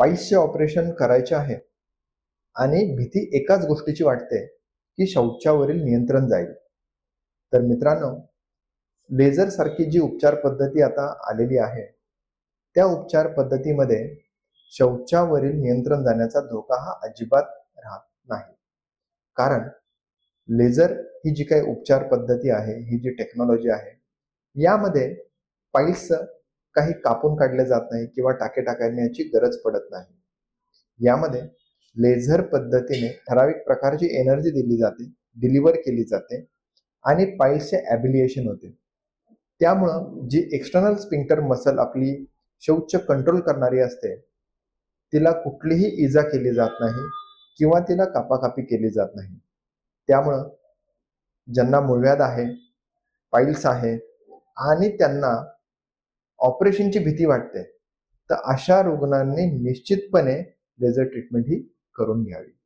पाईल्सचे operation करायचे आहे. आणि भीती एकाच गोष्टीची वाटते की शौचावरील नियंत्रण जाईल. तर मित्रांनो लेझर सारखी जी उपचार पद्धती आता आलेली आहे त्या उपचार पद्धतीमध्ये शौचावरील नियंत्रण जाण्याचा धोका हा अजिबात राहत नाही. कारण लेझर ही जी काही उपचार पद्धती आहे ही जी टेक्नॉलॉजी आहे यामध्ये पाईल्स काही कापून काढले जात नाही किंवा टाके टाकण्याची गरज पडत नाही. यामध्ये लेझर पद्धतीने ठराविक प्रकारची एनर्जी दिली जाते डिलिव्हर केली जाते आणि पाईल्सचे ॲबिलिएशन होते. त्यामुळं जी एक्सटर्नल स्पिंक्टर मसल आपली शौच कंट्रोल करणारी असते तिला कुठलीही इजा केली जात नाही किंवा तिला कापाकापी केली जात नाही. त्यामुळं ज्यांना मूळव्याध आहे पाईल्स आहे आणि त्यांना ऑपरेशनची भीती वाटते. तर अशा रुग्णांनी निश्चितपणे लेझर ट्रीटमेंट ही करून घ्यावी.